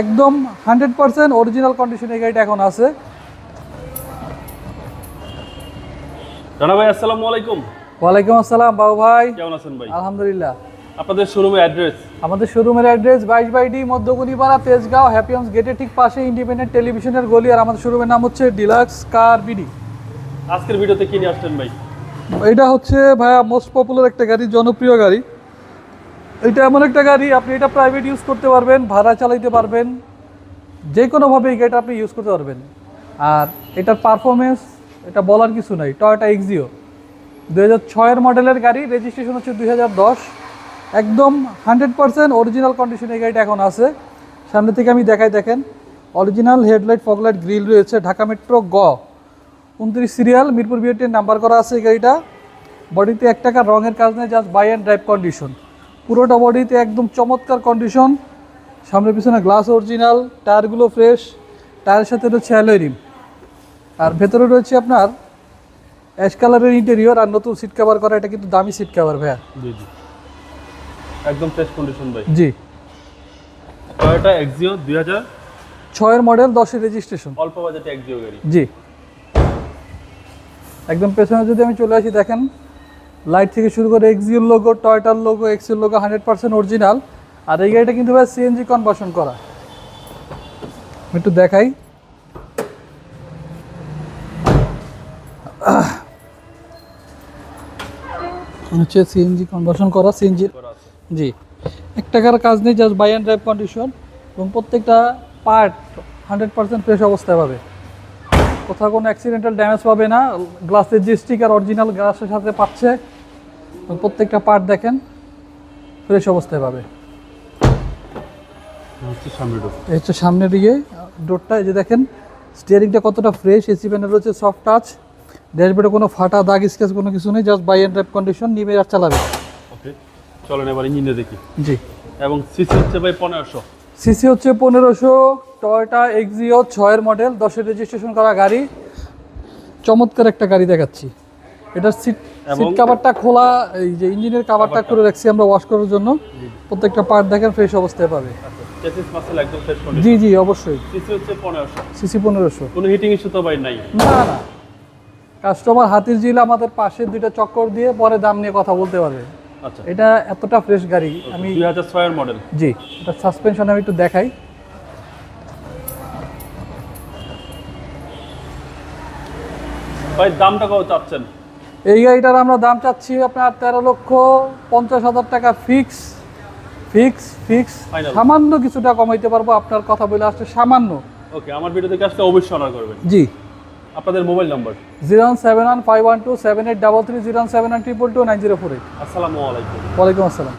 একদম hundred percent original কন্ডিশনে গাড়িটা এখন আছে। রানা ভাই আসসালামু আলাইকুম। ওয়ালাইকুম আসসালাম বাবু ভাই। কেমন আছেন ভাই? আলহামদুলিল্লাহ। আপনাদের শোরুমের অ্যাড্রেস আমাদের শোরুমের অ্যাড্রেস বাইশ বাই ডি মধ্যগুনিপাড়া তেজগাঁও হ্যাপিয়ন্স গেটের ঠিক পাশে ইন্ডিপেন্ডেন্ট টেলিভিশনের গলি। আর আমাদের শোরুমের নাম হচ্ছে ডিলাক্স কার বিডি আজকের ভিডিওতে কি নিয়ে আসছেন ভাই? এটা হচ্ছে ভাইয়া মোস্ট পপুলার একটা গাড়ি জনপ্রিয় গাড়ি। এটা এমন একটা গাড়ি, আপনি এটা প্রাইভেট ইউজ করতে পারবেন, ভাড়া চালাইতে পারবেন। যে কোনোভাবে এই গাড়িটা আপনি ইউজ করতে পারবেন। আর এটার পারফরমেন্স এটা বলার কিছু নাই। টয়োটা এক্সিও দু হাজার মডেলের গাড়ি রেজিস্ট্রেশন হচ্ছে দুই হাজার দশ। একদম হান্ড্রেড পার্সেন্ট অরিজিনাল কন্ডিশনে এই গাড়িটা এখন আছে। সামনে থেকে আমি দেখাই, দেখেন। অরিজিনাল হেডলাইট ফগলাইট গ্রিল রয়েছে, ঢাকা মেট্রো গ। উনত্রিশ সিরিয়াল মিরপুর বিএটির নাম্বার করা আছে এই গাড়িটা। বডিতে এক টাকা রঙের কাজ নেই just buy and drive condition পুরোটা বডিতে একদম চমৎকার কন্ডিশন সামনে পিছনে গ্লাস অরিজিনাল টায়ারগুলো ফ্রেশ টায়ারের সাথে রয়েছে অ্যালোয় রিম আর ভেতরে রয়েছে আপনার অ্যাশ কালারের ইন্টেরিয়র আর নতুন সিট কভার করা এটা কিন্তু দামি সিট কভার ভাইয়া। জি জি। একদম ফ্রেশ কন্ডিশন ভাই। জি। টয়োটা এক্সিও দুই হাজার ছয়ের মডেল দশের রেজিস্ট্রেশন অল্প বাজেটে এক্সিও গাড়ি। জি। একদম পেছনে যদি আমি চলে আসি দেখেন। লাইট থেকে শুরু করে এক্সিওর লোগো টয়টার লোগো এক্সিওর লোগো হান্ড্রেড পার্সেন্ট অরিজিনাল আর এই গাড়িটা কিন্তু ভাই সিএনজি কনভার্সন করা। একটু দেখাই। হচ্ছে সিএনজি কনভার্সন করা সিএনজি জি। এক টাকার কাজ নেই just buy and drive condition এবং প্রত্যেকটা পার্ট হান্ড্রেড পার্সেন্ট ফ্রেশ অবস্থায় পাবে। কোথাও কোনো অ্যাক্সিডেন্টাল ড্যামেজ পাবে না। গ্লাসের যে স্টিকার অরিজিনাল গ্লাসের সাথে পাচ্ছে। প্রত্যেকটা পার্ট দেখেন ফ্রেশ অবস্থায় পাবে। হচ্ছে সামনের দিকে। ডোরটা এই যে দেখেন স্টিয়ারিংটা কতটা ফ্রেশ এসি প্যানেল রয়েছে সফট টাচ ড্যাশবোর্ডে কোনো ফাটা দাগ স্কেচ কোনো কিছু নেই just buy and drive condition নিবে আর চালাবে। ওকে চলেন এবার ইঞ্জিনে দেখি। জি। এবং সিসি হচ্ছে ভাই পনেরোশো। সিসি হচ্ছে পনেরোশো টয়োটা এক্সিও ছয়ের মডেল দশের রেজিস্ট্রেশন করা গাড়ি। চমৎকার একটা গাড়ি দেখাচ্ছি। এটার সিট সিট কাভারটা খোলা এই যে ইঞ্জিনের কাভারটা করে রাখছি আমরা ওয়াশ করার জন্য। প্রত্যেকটা পার্ট দেখেন ফ্রেশ অবস্থায় পাবে। আচ্ছা জি জি অবশ্যই। সিসি পনেরোশো। সিসি পনেরোশো। কোনো হিটিং ইস্যু তো ভাই নাই। না না। কাস্টমার হাতির জিল আমাদের পাশে দুইটা চক্কর দিয়ে পরে দাম নিয়ে কথা বলতে পারবে। আচ্ছা। এটা এতটা ফ্রেশ গাড়ি আমি দুই হাজার ছয়ের মডেল জি এটা সাসপেনশন আমি একটু দেখাই। ভাই দামটা কত চাচ্ছেন? এই গাড়িটার আমরা দাম চাচ্ছি আপনার তেরো লক্ষ পঞ্চাশ হাজার টাকা ফিক্স ফিক্স ফিক্স সামান্য কিছুটা কমাইতে পারব আপনার কথা বলে আসছে সামান্য। ওকে আমার ভিডিও দেখে আসলে অবশ্যই অর্ডার করবেন। জি। আপনাদের mobile number zero seven one five one two seven eight double three zero seven one triple two nine zero four eight. আসসালামু আলাইকুম। ওয়ালাইকুম আসসালাম।